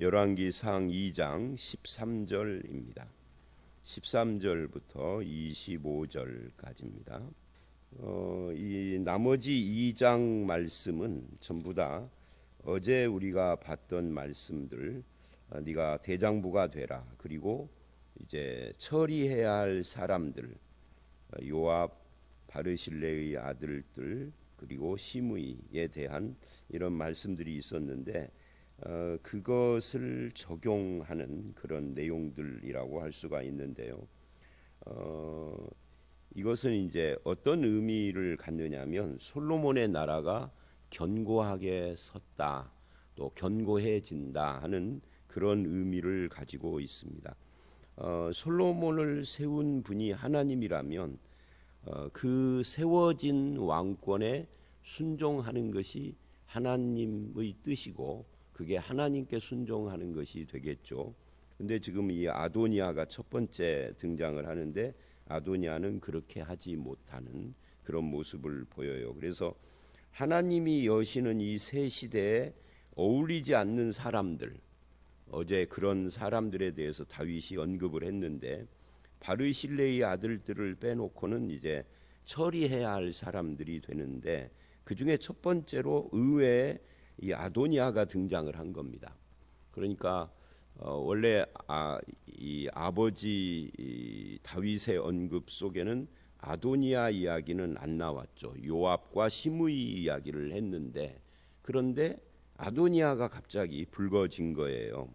열왕기상 2장 13절입니다. 13절부터 25절까지입니다. 어, 이 나머지 2장 말씀은 전부 다 어제 우리가 봤던 말씀들 어, 네가 대장부가 되라 그리고 이제 처리해야 할 사람들 어, 요압 바르실레의 아들들 그리고 시므이에 대한 이런 말씀들이 있었는데 어, 그것을 적용하는 그런 내용들이라고 할 수가 있는데요. 어, 이것은 이제 어떤 의미를 갖느냐면 솔로몬의 나라가 견고하게 섰다, 또 견고해진다 하는 그런 의미를 가지고 있습니다. 어, 솔로몬을 세운 분이 하나님이라면 어, 그 세워진 왕권에 순종하는 것이 하나님의 뜻이고 그게 하나님께 순종하는 것이 되겠죠. 근데 지금 이 아도니아가 첫 번째 등장을 하는데 아도니아는 그렇게 하지 못하는 그런 모습을 보여요. 그래서 하나님이 여시는 이 새 시대에 어울리지 않는 사람들 어제 그런 사람들에 대해서 다윗이 언급을 했는데 바르실레의 아들들을 빼놓고는 이제 처리해야 할 사람들이 되는데 그 중에 첫 번째로 의외에 이 아도니아가 등장을 한 겁니다. 그러니까 어, 원래 아, 이 아버지 이 다윗의 언급 속에는 아도니아 이야기는 안 나왔죠. 요압과 시므이 이야기를 했는데 그런데 아도니아가 갑자기 불거진 거예요.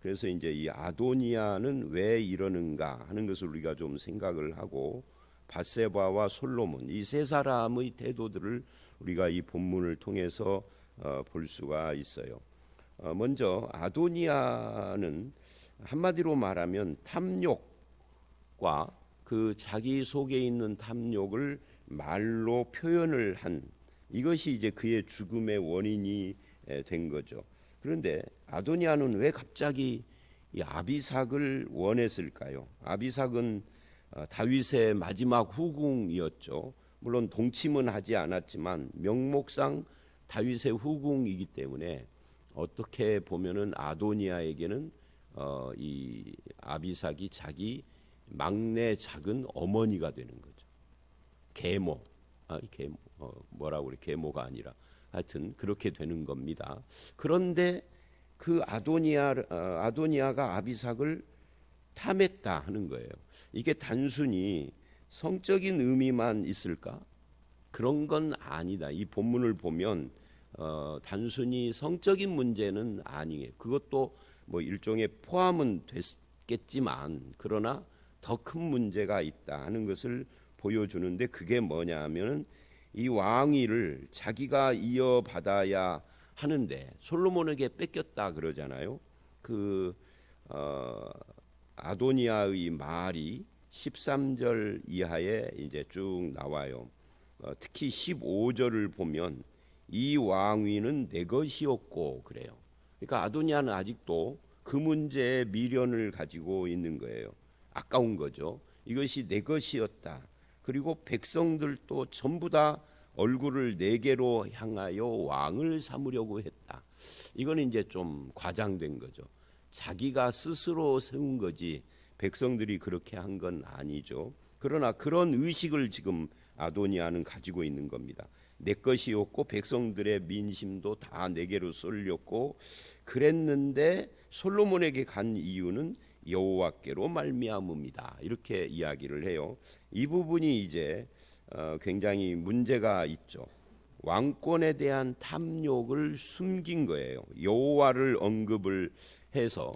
그래서 이제 이 아도니아는 왜 이러는가 하는 것을 우리가 좀 생각을 하고 바세바와 솔로몬 이 세 사람의 태도들을 우리가 이 본문을 통해서 어, 볼 수가 있어요. 어, 먼저 아도니아는 한마디로 말하면 탐욕과 그 자기 속에 있는 탐욕을 말로 표현을 한 이것이 이제 그의 죽음의 원인이 된 거죠. 그런데 아도니아는 왜 갑자기 이 아비삭을 원했을까요? 아비삭은 어, 다윗의 마지막 후궁이었죠. 물론 동침은 하지 않았지만 명목상 다윗의 후궁이기 때문에 어떻게 보면은 아도니아에게는 어, 이 아비삭이 자기 막내 작은 어머니가 되는 거죠. 계모, 아, 계모, 어, 뭐라고 그래? 계모가 아니라 하여튼 그렇게 되는 겁니다. 그런데 그 아도니아 어, 아도니아가 아비삭을 탐했다 하는 거예요. 이게 단순히 성적인 의미만 있을까? 그런 건 아니다. 이 본문을 보면 어, 단순히 성적인 문제는 아니에요. 그것도 뭐 일종의 포함은 됐겠지만 그러나 더 큰 문제가 있다 하는 것을 보여주는데 그게 뭐냐면은 이 왕위를 자기가 이어받아야 하는데 솔로몬에게 뺏겼다 그러잖아요. 그 어, 아도니아의 말이 13절 이하에 이제 쭉 나와요. 어, 특히 15절을 보면 이 왕위는 내 것이었고 그래요. 그러니까 아도니아는 아직도 그 문제에 미련을 가지고 있는 거예요. 아까운 거죠. 이것이 내 것이었다. 그리고 백성들도 전부 다 얼굴을 네 개로 향하여 왕을 삼으려고 했다. 이거는 이제 좀 과장된 거죠. 자기가 스스로 세운 거지 백성들이 그렇게 한 건 아니죠. 그러나 그런 의식을 지금 아도니아는 가지고 있는 겁니다. 내 것이었고 백성들의 민심도 다 내게로 쏠렸고 그랬는데 솔로몬에게 간 이유는 여호와께로 말미암음이다. 이렇게 이야기를 해요. 이 부분이 이제 어, 굉장히 문제가 있죠. 왕권에 대한 탐욕을 숨긴 거예요. 여호와를 언급을 해서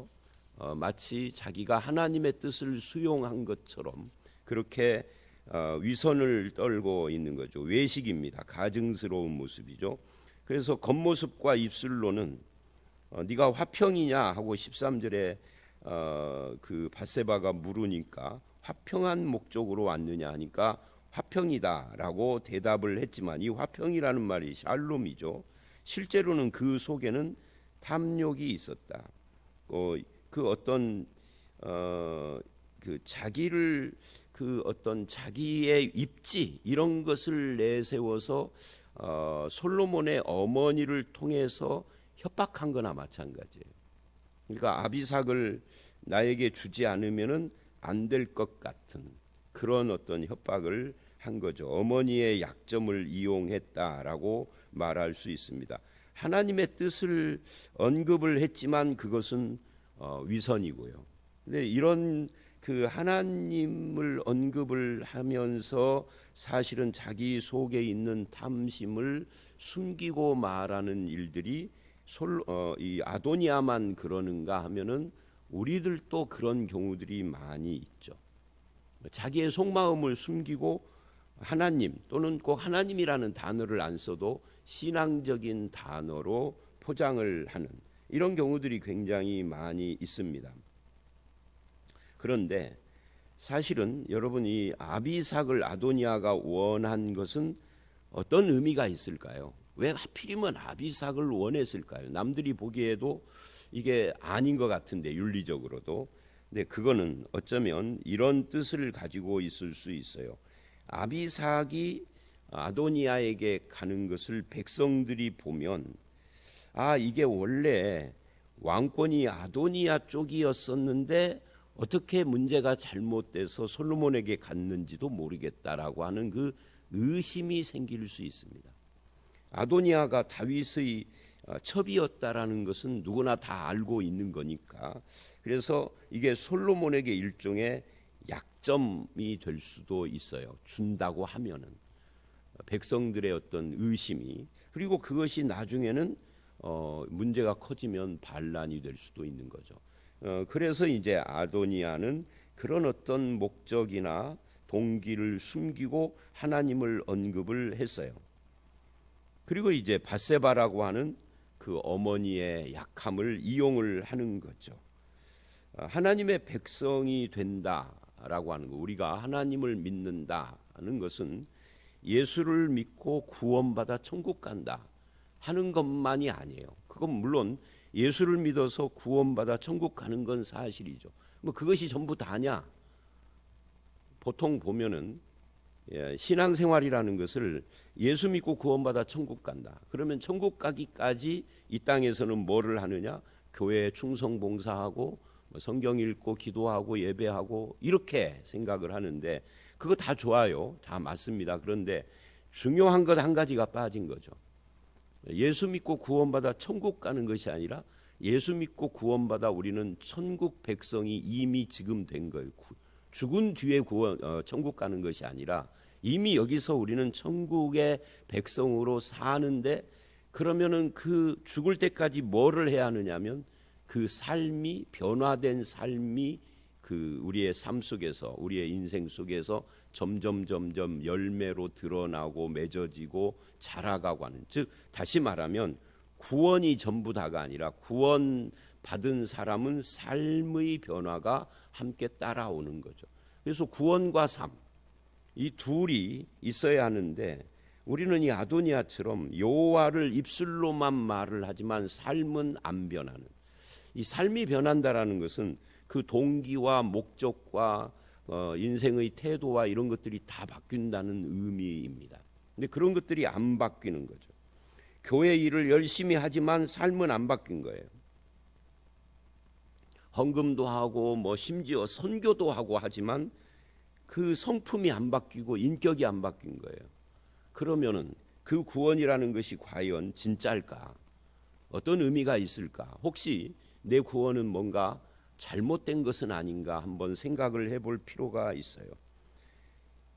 어, 마치 자기가 하나님의 뜻을 수용한 것처럼 그렇게 어, 위선을 떨고 있는 거죠. 외식입니다. 가증스러운 모습이죠. 그래서 겉모습과 입술로는 어, 네가 화평이냐 하고 13절에 어, 그 바세바가 물으니까 화평한 목적으로 왔느냐 하니까 화평이다라고 대답을 했지만 이 화평이라는 말이 샬롬이죠. 실제로는 그 속에는 탐욕이 있었다. 어, 그 어떤 어, 그 자기를 그 어떤 자기의 입지 이런 것을 내세워서 어, 솔로몬의 어머니를 통해서 협박한 거나 마찬가지예요. 그러니까 아비삭을 나에게 주지 않으면은 안 될 것 같은 그런 어떤 협박을 한 거죠. 어머니의 약점을 이용했다라고 말할 수 있습니다. 하나님의 뜻을 언급을 했지만 그것은 어, 위선이고요. 근데 이런 그 하나님을 언급을 하면서 사실은 자기 속에 있는 탐심을 숨기고 말하는 일들이 솔, 어, 이 아도니아만 그러는가 하면은 우리들도 그런 경우들이 많이 있죠. 자기의 속마음을 숨기고 하나님 또는 꼭 하나님이라는 단어를 안 써도 신앙적인 단어로 포장을 하는 이런 경우들이 굉장히 많이 있습니다. 그런데 사실은 여러분 이 아비삭을 아도니아가 원한 것은 어떤 의미가 있을까요? 왜 하필이면 아비삭을 원했을까요? 남들이 보기에도 이게 아닌 것 같은데 윤리적으로도. 근데 그거는 어쩌면 이런 뜻을 가지고 있을 수 있어요. 아비삭이 아도니아에게 가는 것을 백성들이 보면 아 이게 원래 왕권이 아도니아 쪽이었었는데 어떻게 문제가 잘못돼서 솔로몬에게 갔는지도 모르겠다라고 하는 그 의심이 생길 수 있습니다. 아도니아가 다윗의 어, 첩이었다라는 것은 누구나 다 알고 있는 거니까 그래서 이게 솔로몬에게 일종의 약점이 될 수도 있어요. 준다고 하면은 백성들의 어떤 의심이 그리고 그것이 나중에는 어, 문제가 커지면 반란이 될 수도 있는 거죠. 어, 그래서 이제 아도니아는 그런 어떤 목적이나 동기를 숨기고 하나님을 언급을 했어요. 그리고 이제 바세바라고 하는 그 어머니의 약함을 이용을 하는 거죠. 어, 하나님의 백성이 된다라고 하는 거, 우리가 하나님을 믿는다는 것은 예수를 믿고 구원받아 천국 간다 하는 것만이 아니에요. 그건 물론 예수를 믿어서 구원받아 천국 가는 건 사실이죠. 뭐 그것이 전부 다냐? 보통 보면은 예, 신앙생활이라는 것을 예수 믿고 구원받아 천국 간다. 그러면 천국 가기까지 이 땅에서는 뭐를 하느냐? 교회에 충성 봉사하고 뭐 성경 읽고 기도하고 예배하고 이렇게 생각을 하는데 그거 다 좋아요. 다 맞습니다. 그런데 중요한 것 한 가지가 빠진 거죠. 예수 믿고 구원받아 천국 가는 것이 아니라 예수 믿고 구원받아 우리는 천국 백성이 이미 지금 된 거예요. 죽은 뒤에 구원 어, 천국 가는 것이 아니라 이미 여기서 우리는 천국의 백성으로 사는데 그러면은 그 죽을 때까지 뭐를 해야 하느냐면 그 삶이 변화된 삶이 그 우리의 삶 속에서 우리의 인생 속에서 점점 점점 열매로 드러나고 맺어지고 자라가고 하는 즉 다시 말하면 구원이 전부 다가 아니라 구원 받은 사람은 삶의 변화가 함께 따라오는 거죠. 그래서 구원과 삶, 이 둘이 있어야 하는데 우리는 이 아도니아처럼 여호와를 입술로만 말을 하지만 삶은 안 변하는 이 삶이 변한다라는 것은 그 동기와 목적과 어, 인생의 태도와 이런 것들이 다 바뀐다는 의미입니다. 근데 그런 것들이 안 바뀌는 거죠. 교회 일을 열심히 하지만 삶은 안 바뀐 거예요. 헌금도 하고 뭐 심지어 선교도 하고 하지만 그 성품이 안 바뀌고 인격이 안 바뀐 거예요. 그러면은 그 구원이라는 것이 과연 진짜일까? 어떤 의미가 있을까? 혹시 내 구원은 뭔가 잘못된 것은 아닌가 한번 생각을 해볼 필요가 있어요.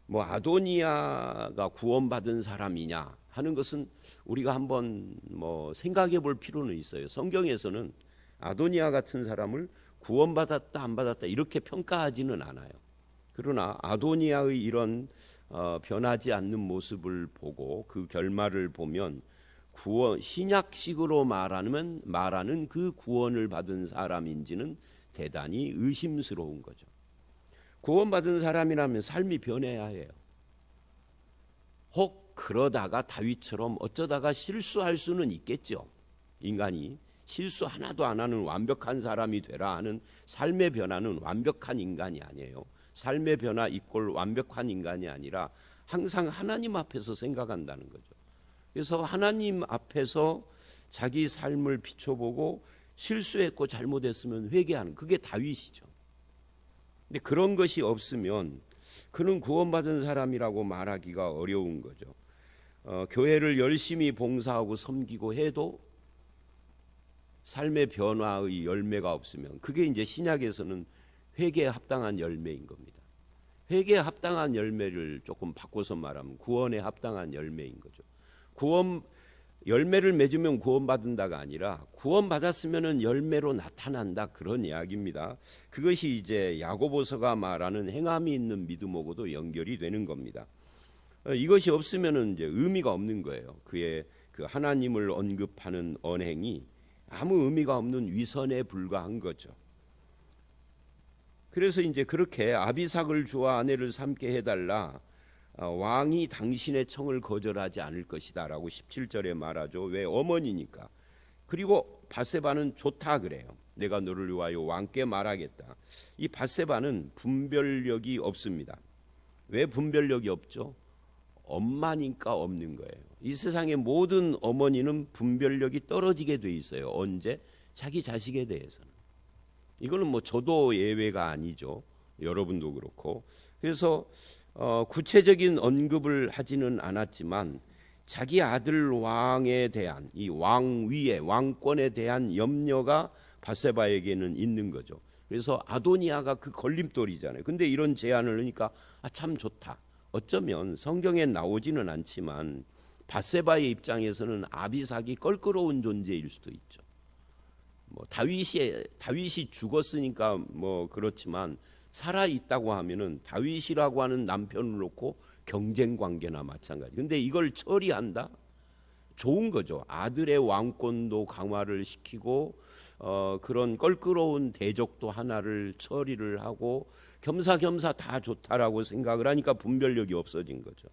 뭐 아도니아가 구원받은 사람이냐 하는 것은 우리가 한번 뭐 생각해 볼 필요는 있어요. 성경에서는 아도니아 같은 사람을 구원받았다 안 받았다 이렇게 평가하지는 않아요. 그러나 아도니아의 이런 어, 변하지 않는 모습을 보고 그 결말을 보면 구원 신약식으로 말하면 말하는 그 구원을 받은 사람인지는 대단히 의심스러운 거죠. 구원받은 사람이라면 삶이 변해야 해요. 혹 그러다가 다윗처럼 어쩌다가 실수할 수는 있겠죠. 인간이 실수 하나도 안 하는 완벽한 사람이 되라 하는 삶의 변화는 완벽한 인간이 아니에요. 삶의 변화 이꼴 완벽한 인간이 아니라 항상 하나님 앞에서 생각한다는 거죠. 그래서 하나님 앞에서 자기 삶을 비춰보고 실수했고 잘못했으면 회개하는 그게 다윗이죠. 근데 그런 것이 없으면 그는 구원받은 사람이라고 말하기가 어려운 거죠. 어, 교회를 열심히 봉사하고 섬기고 해도 삶의 변화의 열매가 없으면 그게 이제 신약에서는 회개에 합당한 열매인 겁니다. 회개에 합당한 열매를 조금 바꿔서 말하면 구원에 합당한 열매인 거죠. 구원 열매를 맺으면 구원받는다가 아니라 구원받았으면은 열매로 나타난다 그런 이야기입니다. 그것이 이제 야고보서가 말하는 행함이 있는 믿음하고도 연결이 되는 겁니다. 어, 이것이 없으면은 이제 의미가 없는 거예요. 그의 그 하나님을 언급하는 언행이 아무 의미가 없는 위선에 불과한 거죠. 그래서 이제 그렇게 아비삭을 주와 아내를 삼게 해달라 어, 왕이 당신의 청을 거절하지 않을 것이다라고 17절에 말하죠. 왜 어머니니까. 그리고 바세바는 좋다 그래요. 내가 너를 위하여 왕께 말하겠다. 이 바세바는 분별력이 없습니다. 왜 분별력이 없죠? 엄마니까 없는 거예요. 이 세상의 모든 어머니는 분별력이 떨어지게 돼 있어요. 언제? 자기 자식에 대해서는. 이거는 뭐 저도 예외가 아니죠. 여러분도 그렇고. 그래서 어, 구체적인 언급을 하지는 않았지만 자기 아들 왕에 대한 이 왕위의 왕권에 대한 염려가 바세바에게는 있는 거죠. 그래서 아도니아가 그 걸림돌이잖아요. 근데 이런 제안을 하니까 아, 참 좋다. 어쩌면 성경에 나오지는 않지만 바세바의 입장에서는 아비삭이 껄끄러운 존재일 수도 있죠. 뭐 다윗이 다윗이 죽었으니까 뭐 그렇지만 살아 있다고 하면은 다윗이라고 하는 남편을 놓고 경쟁 관계나 마찬가지. 근데 이걸 처리한다? 좋은 거죠. 아들의 왕권도 강화를 시키고 어, 그런 껄끄러운 대적도 하나를 처리를 하고 겸사겸사 다 좋다라고 생각을 하니까 분별력이 없어진 거죠.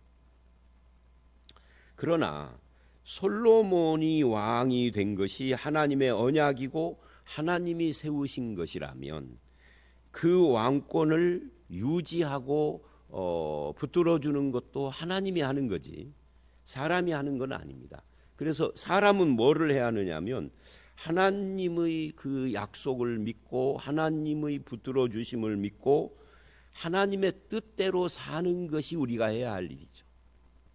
그러나 솔로몬이 왕이 된 것이 하나님의 언약이고 하나님이 세우신 것이라면 그 왕권을 유지하고 어, 붙들어 주는 것도 하나님이 하는 거지 사람이 하는 건 아닙니다. 그래서 사람은 뭐를 해야 하느냐면 하나님의 그 약속을 믿고 하나님의 붙들어 주심을 믿고 하나님의 뜻대로 사는 것이 우리가 해야 할 일이죠.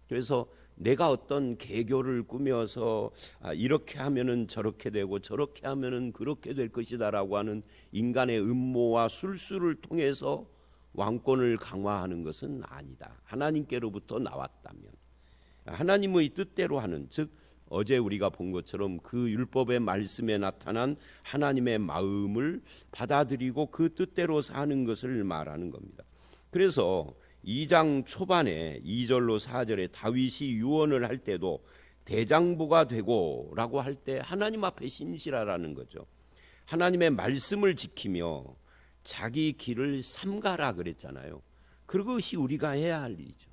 그래서 내가 어떤 계교를 꾸며서 아, 이렇게 하면은 저렇게 되고 저렇게 하면은 그렇게 될 것이다라고 하는 인간의 음모와 술수를 통해서 왕권을 강화하는 것은 아니다. 하나님께로부터 나왔다면 하나님의 뜻대로 하는 즉 어제 우리가 본 것처럼 그 율법의 말씀에 나타난 하나님의 마음을 받아들이고 그 뜻대로 사는 것을 말하는 겁니다. 그래서 2장 초반에 2절로 4절에 다윗이 유언을 할 때도 대장부가 되고라고 할 때 하나님 앞에 신실하라는 거죠. 하나님의 말씀을 지키며 자기 길을 삼가라 그랬잖아요. 그것이 우리가 해야 할 일이죠.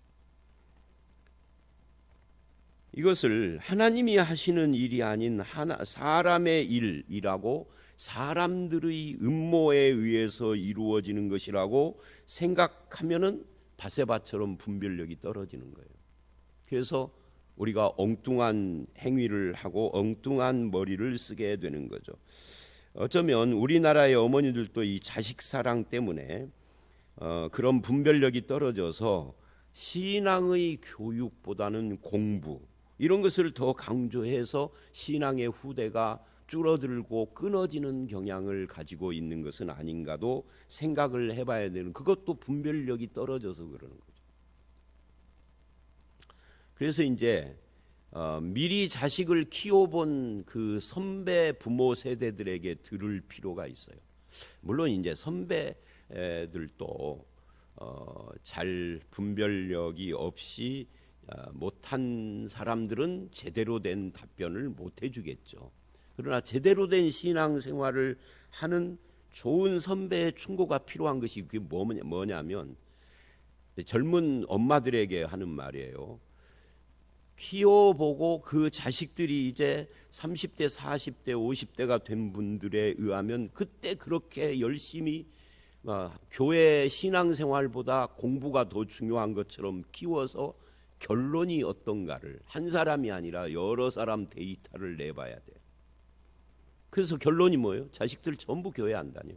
이것을 하나님이 하시는 일이 아닌 하나, 사람의 일이라고 사람들의 음모에 의해서 이루어지는 것이라고 생각하면은 바세바처럼 분별력이 떨어지는 거예요. 그래서 우리가 엉뚱한 행위를 하고 엉뚱한 머리를 쓰게 되는 거죠. 어쩌면 우리나라의 어머니들도 이 자식 사랑 때문에 어, 그런 분별력이 떨어져서 신앙의 교육보다는 공부 이런 것을 더 강조해서 신앙의 후대가 줄어들고 끊어지는 경향을 가지고 있는 것은 아닌가도 생각을 해봐야 되는 그것도 분별력이 떨어져서 그러는 거죠. 그래서 이제 어, 미리 자식을 키워본 그 선배 부모 세대들에게 들을 필요가 있어요. 물론 이제 선배들도 어, 잘 분별력이 없이 어, 못한 사람들은 제대로 된 답변을 못 해주겠죠. 그러나 제대로 된 신앙 생활을 하는 좋은 선배의 충고가 필요한 것이 그게 뭐냐면 젊은 엄마들에게 하는 말이에요. 키워보고 그 자식들이 이제 30대, 40대, 50대가 된 분들에 의하면 그때 그렇게 열심히 어, 교회 신앙생활보다 공부가 더 중요한 것처럼 키워서 결론이 어떤가를 한 사람이 아니라 여러 사람 데이터를 내봐야 돼. 그래서 결론이 뭐예요? 자식들 전부 교회 안 다녀.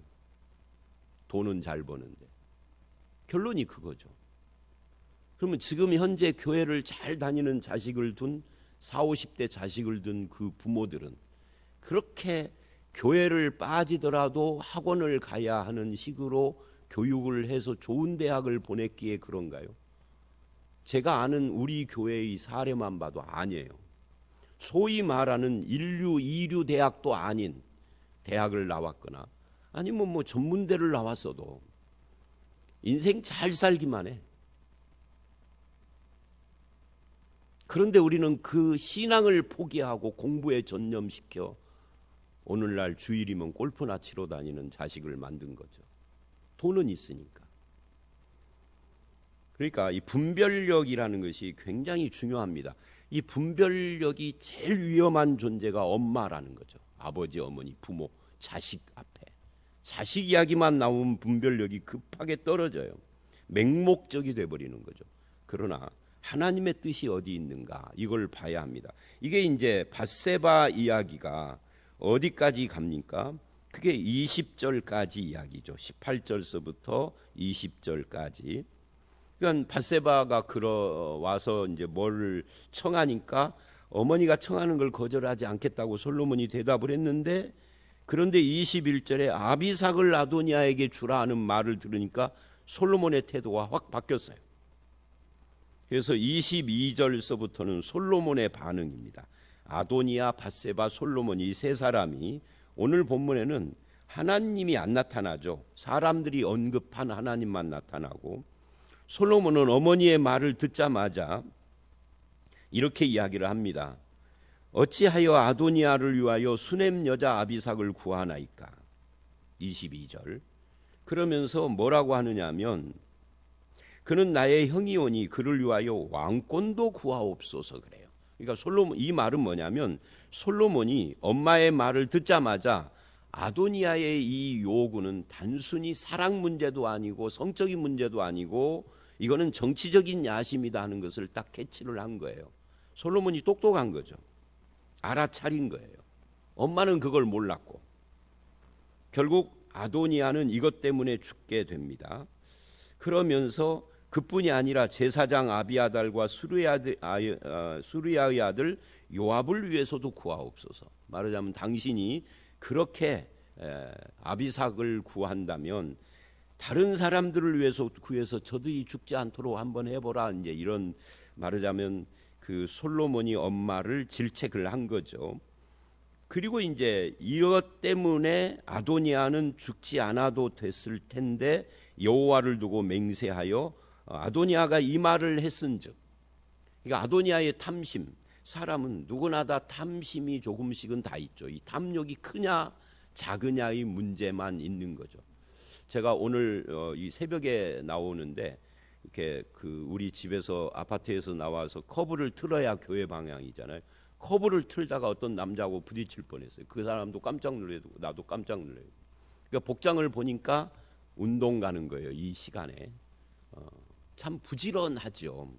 돈은 잘 버는데. 결론이 그거죠. 그러면 지금 현재 교회를 잘 다니는 자식을 둔 4, 50대 자식을 둔 그 부모들은 그렇게 교회를 빠지더라도 학원을 가야 하는 식으로 교육을 해서 좋은 대학을 보냈기에 그런가요? 제가 아는 우리 교회의 사례만 봐도 아니에요. 소위 말하는 인류 이류 대학도 아닌 대학을 나왔거나 아니면 뭐 전문대를 나왔어도 인생 잘 살기만 해. 그런데 우리는 그 신앙을 포기하고 공부에 전념시켜 오늘날 주일이면 골프나 치러 다니는 자식을 만든 거죠. 돈은 있으니까. 그러니까 이 분별력이라는 것이 굉장히 중요합니다. 이 분별력이 제일 위험한 존재가 엄마라는 거죠. 아버지, 어머니, 부모, 자식 앞에. 자식 이야기만 나오면 분별력이 급하게 떨어져요. 맹목적이 돼 버리는 거죠. 그러나 하나님의 뜻이 어디 있는가 이걸 봐야 합니다. 이게 이제 바세바 이야기가 어디까지 갑니까? 그게 20절까지 이야기죠. 18절서부터 20절까지. 그러니까 바세바가 들어와서 이제 뭘 청하니까 어머니가 청하는 걸 거절하지 않겠다고 솔로몬이 대답을 했는데 그런데 21절에 아비삭을 아도니아에게 주라 하는 말을 들으니까 솔로몬의 태도가 확 바뀌었어요. 그래서 22절서부터는 솔로몬의 반응입니다. 아도니아, 바세바, 솔로몬 이 세 사람이 오늘 본문에는 하나님이 안 나타나죠. 사람들이 언급한 하나님만 나타나고 솔로몬은 어머니의 말을 듣자마자 이렇게 이야기를 합니다. 어찌하여 아도니아를 위하여 수넴 여자 아비삭을 구하나이까? 22절. 그러면서 뭐라고 하느냐면 그는 나의 형이오니 그를 위하여 왕권도 구하옵소서 그래요. 그러니까 솔로몬 이 말은 뭐냐면 솔로몬이 엄마의 말을 듣자마자 아도니아의 이 요구는 단순히 사랑 문제도 아니고 성적인 문제도 아니고 이거는 정치적인 야심이다 하는 것을 딱 캐치를 한 거예요. 솔로몬이 똑똑한 거죠. 알아차린 거예요. 엄마는 그걸 몰랐고 결국 아도니아는 이것 때문에 죽게 됩니다. 그러면서 그뿐이 아니라 제사장 아비아달과 수르야의 아, 아들 요압을 위해서도 구하옵소서. 말하자면 당신이 그렇게 아비삭을 구한다면 다른 사람들을 위해서 구해서 저들이 죽지 않도록 한번 해보라 이제 이런 말하자면 그 솔로몬이 엄마를 질책을 한 거죠. 그리고 이제 이것 때문에 아도니아는 죽지 않아도 됐을 텐데 여호와를 두고 맹세하여 아도니아가 이 말을 했은즉 그러니까 아도니아의 탐심 사람은 누구나 다 탐심이 조금씩은 다 있죠. 이 탐욕이 크냐 작으냐의 문제만 있는 거죠. 제가 오늘 어, 이 새벽에 나오는데 이렇게 그 우리 집에서 아파트에서 나와서 커브를 틀어야 교회 방향이잖아요. 커브를 틀다가 어떤 남자하고 부딪힐 뻔했어요. 그 사람도 깜짝 놀래고 나도 깜짝 놀래요. 그러니까 복장을 보니까 운동 가는 거예요. 이 시간에 어, 참 부지런하죠.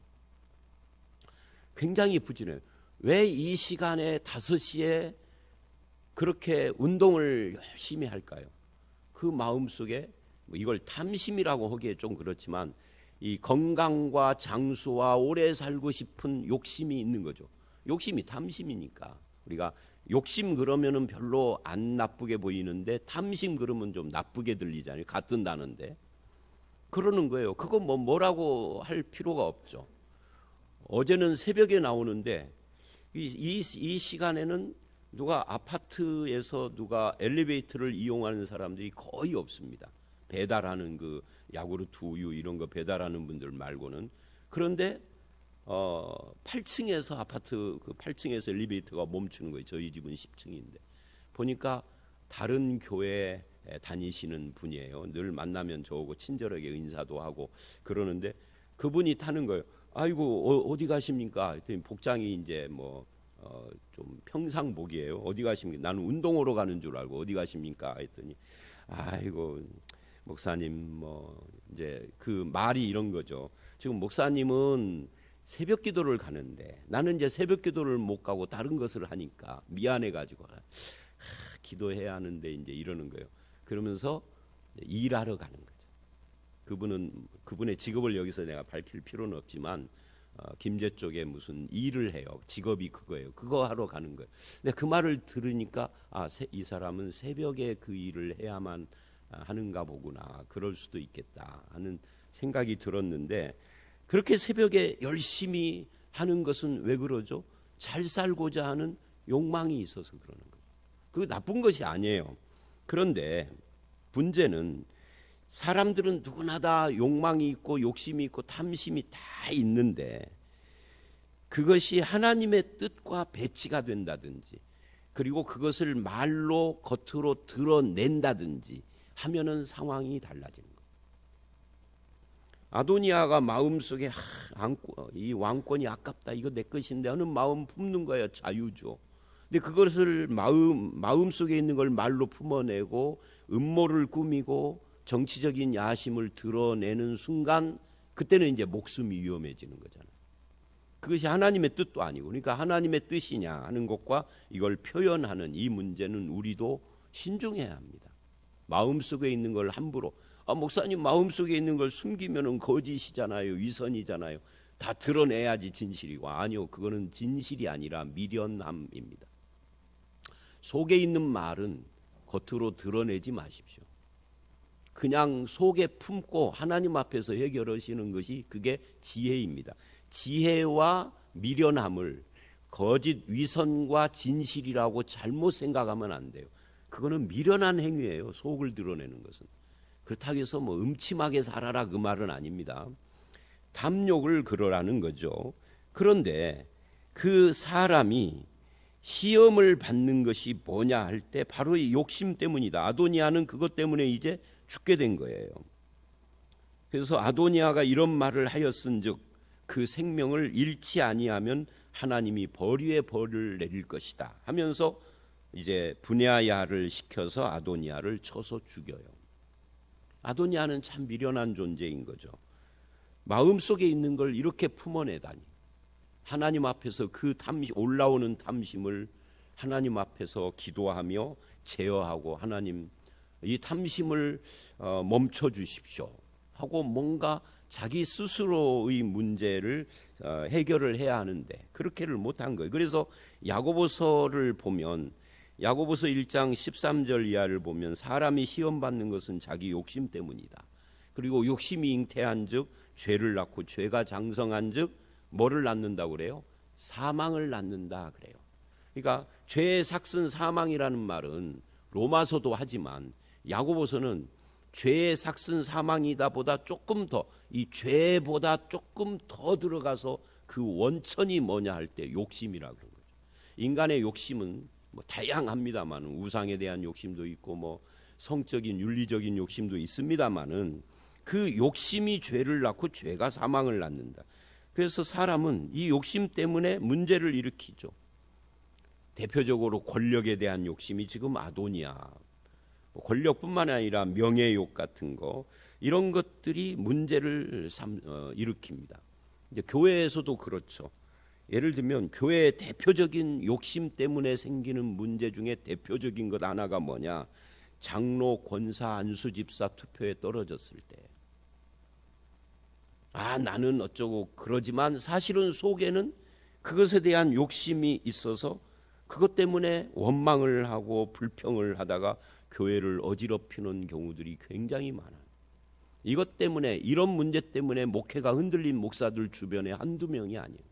굉장히 부지런해요. 왜 이 시간에 5시에 그렇게 운동을 열심히 할까요? 그 마음 속에 뭐 이걸 탐심이라고 하기에 좀 그렇지만 이 건강과 장수와 오래 살고 싶은 욕심이 있는 거죠. 욕심이 탐심이니까 우리가 욕심 그러면은 별로 안 나쁘게 보이는데 탐심 그러면 좀 나쁘게 들리잖아요. 같은 단어인데 그러는 거예요. 그거 뭐 뭐라고 할 필요가 없죠. 어제는 새벽에 나오는데 이, 이, 이 시간에는 누가 아파트에서 누가 엘리베이터를 이용하는 사람들이 거의 없습니다. 배달하는 그 야구르트 우유 이런 거 배달하는 분들 말고는 그런데 어 8층에서 아파트 그 8층에서 엘리베이터가 멈추는 거예요. 저희 집은 10층인데 보니까 다른 교회 다니시는 분이에요. 늘 만나면 저하고 친절하게 인사도 하고 그러는데 그분이 타는 거예요. 아이고 어, 디 가십니까? 했더니 복장이 이제 뭐 어, 좀 평상복이에요. 어디 가십니까? 나는 운동으로 가는 줄 알고 어디 가십니까? 했더니 아이고 목사님 뭐 이제 그 말이 이런 거죠. 지금 목사님은 새벽 기도를 가는데 나는 이제 새벽 기도를 못 가고 다른 것을 하니까 미안해 가지고 기도해야 하는데 이제 이러는 거예요. 그러면서 일하러 가는 거죠. 그분은 그분의 직업을 여기서 내가 밝힐 필요는 없지만 어, 김제 쪽에 무슨 일을 해요. 직업이 그거예요. 그거 하러 가는 거예요. 근데 그 말을 들으니까 아, 이 사람은 새벽에 그 일을 해야만 아, 하는가 보구나. 그럴 수도 있겠다 하는 생각이 들었는데 그렇게 새벽에 열심히 하는 것은 왜 그러죠? 잘 살고자 하는 욕망이 있어서 그러는 거예요. 그 나쁜 것이 아니에요. 그런데 문제는 사람들은 누구나 다 욕망이 있고 욕심이 있고 탐심이 다 있는데 그것이 하나님의 뜻과 배치가 된다든지 그리고 그것을 말로 겉으로 드러낸다든지 하면은 상황이 달라지는 거예요. 아도니아가 마음속에 하, 이 왕권이 아깝다 이거 내 것인데 하는 마음 품는 거예요 자유죠. 근데 그것을 마음 마음 속에 있는 걸 말로 품어내고 음모를 꾸미고 정치적인 야심을 드러내는 순간 그때는 이제 목숨이 위험해지는 거잖아요. 그것이 하나님의 뜻도 아니고 그러니까 하나님의 뜻이냐 하는 것과 이걸 표현하는 이 문제는 우리도 신중해야 합니다. 마음속에 있는 걸 함부로 아 목사님 마음속에 있는 걸 숨기면은 거짓이잖아요. 위선이잖아요. 다 드러내야지 진실이고 아니요. 그거는 진실이 아니라 미련함입니다. 속에 있는 말은 겉으로 드러내지 마십시오. 그냥 속에 품고 하나님 앞에서 해결하시는 것이 그게 지혜입니다. 지혜와 미련함을 거짓 위선과 진실이라고 잘못 생각하면 안 돼요. 그거는 미련한 행위예요. 속을 드러내는 것은. 그렇다고 해서 뭐 음침하게 살아라 그 말은 아닙니다. 탐욕을 그러라는 거죠. 그런데 그 사람이 시험을 받는 것이 뭐냐 할 때 바로 이 욕심 때문이다. 아도니아는 그것 때문에 이제 죽게 된 거예요. 그래서 아도니아가 이런 말을 하였은즉 그 생명을 잃지 아니하면 하나님이 벌위에 벌을 내릴 것이다 하면서 이제 분야야를 시켜서 아도니아를 쳐서 죽여요. 아도니아는 참 미련한 존재인 거죠. 마음속에 있는 걸 이렇게 품어내다니. 하나님 앞에서 그 탐심 올라오는 탐심을 하나님 앞에서 기도하며 제어하고 하나님 이 탐심을 어, 멈춰 주십시오 하고 뭔가 자기 스스로의 문제를 어, 해결을 해야 하는데 그렇게를 못한 거예요. 그래서 야고보서를 보면 야고보서 1장 13절 이하를 보면 사람이 시험 받는 것은 자기 욕심 때문이다. 그리고 욕심이 잉태한즉 죄를 낳고 죄가 장성한즉 뭐를 낳는다고 그래요? 사망을 낳는다 그래요. 그러니까 죄의 삭슨 사망이라는 말은 로마서도 하지만 야고보서는 죄의 삭슨 사망이다 보다 조금 더 이 죄보다 조금 더 들어가서 그 원천이 뭐냐 할 때 욕심이라 그런 거죠. 인간의 욕심은 뭐 다양합니다만 우상에 대한 욕심도 있고 뭐 성적인 윤리적인 욕심도 있습니다만은 그 욕심이 죄를 낳고 죄가 사망을 낳는다. 그래서 사람은 이 욕심 때문에 문제를 일으키죠. 대표적으로 권력에 대한 욕심이 지금 아도니아 뭐 권력뿐만 아니라 명예욕 같은 거 이런 것들이 문제를 삼, 어, 일으킵니다. 이제 교회에서도 그렇죠. 예를 들면 교회의 대표적인 욕심 때문에 생기는 문제 중에 대표적인 것 하나가 뭐냐? 장로, 권사, 안수 집사 투표에 떨어졌을 때. 아, 나는 어쩌고 그러지만 사실은 속에는 그것에 대한 욕심이 있어서 그것 때문에 원망을 하고 불평을 하다가 교회를 어지럽히는 경우들이 굉장히 많아요. 이것 때문에 이런 문제 때문에 목회가 흔들린 목사들 주변에 한두 명이 아니에요.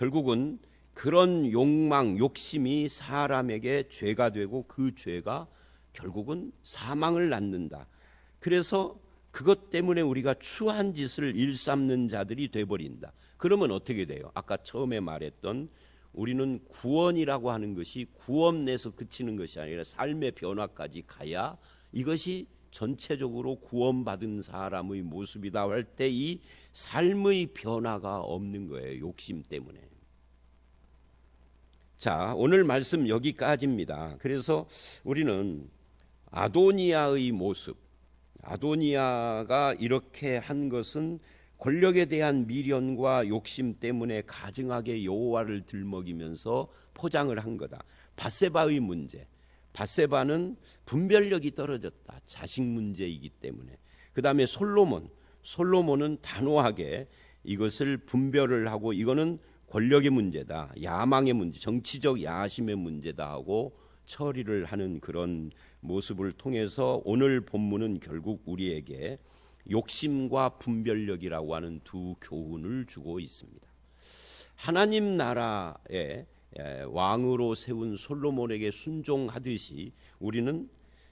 결국은 그런 욕망, 욕심이 사람에게 죄가 되고 그 죄가 결국은 사망을 낳는다. 그래서 그것 때문에 우리가 추한 짓을 일삼는 자들이 돼버린다. 그러면 어떻게 돼요? 아까 처음에 말했던 우리는 구원이라고 하는 것이 구원 내서 그치는 것이 아니라 삶의 변화까지 가야 이것이 전체적으로 구원받은 사람의 모습이다 할 때 이 삶의 변화가 없는 거예요. 욕심 때문에. 자, 오늘 말씀 여기까지입니다. 그래서 우리는 아도니아의 모습, 아도니아가 이렇게 한 것은 권력에 대한 미련과 욕심 때문에 가증하게 여호와를 들먹이면서 포장을 한 거다. 바세바의 문제. 바세바는 분별력이 떨어졌다. 자식 문제이기 때문에. 그다음에 솔로몬. 솔로몬은 단호하게 이것을 분별을 하고 이거는 권력의 문제다. 야망의 문제, 정치적 야심의 문제다 하고 처리를 하는 그런 모습을 통해서 오늘 본문은 결국 우리에게 욕심과 분별력이라고 하는 두 교훈을 주고 있습니다. 하나님 나라의 왕으로 세운 솔로몬에게 순종하듯이 우리는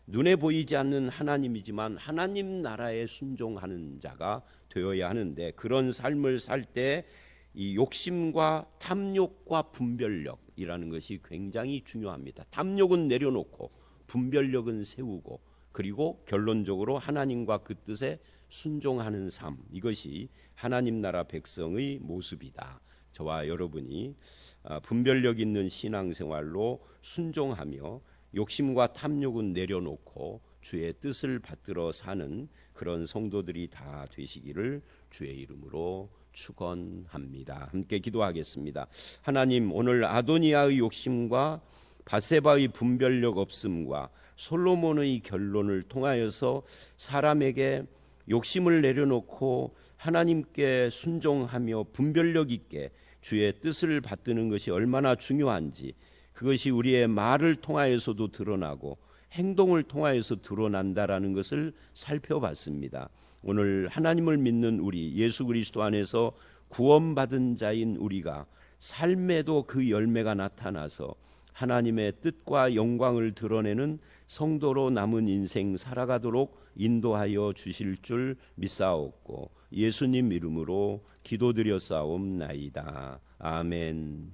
눈에 보이지 않는 하나님이지만 하나님 나라에 순종하는 자가 되어야 하는데 그런 삶을 살 때 이 욕심과 탐욕과 분별력이라는 것이 굉장히 중요합니다. 탐욕은 내려놓고 분별력은 세우고 그리고 결론적으로 하나님과 그 뜻에 순종하는 삶 이것이 하나님 나라 백성의 모습이다. 저와 여러분이 아, 분별력 있는 신앙생활로 순종하며 욕심과 탐욕은 내려놓고 주의 뜻을 받들어 사는 그런 성도들이 다 되시기를 주의 이름으로 축원합니다. 함께 기도하겠습니다. 하나님 오늘 아도니아의 욕심과 바세바의 분별력 없음과 솔로몬의 결론을 통하여서 사람에게 욕심을 내려놓고 하나님께 순종하며 분별력 있게 주의 뜻을 받드는 것이 얼마나 중요한지 그것이 우리의 말을 통하여서도 드러나고 행동을 통하여서 드러난다라는 것을 살펴봤습니다. 오늘 하나님을 믿는 우리 예수 그리스도 안에서 구원받은 자인 우리가 삶에도 그 열매가 나타나서 하나님의 뜻과 영광을 드러내는 성도로 남은 인생 살아가도록 인도하여 주실 줄 믿사옵고 예수님 이름으로 기도드려 싸움나이다. 아멘.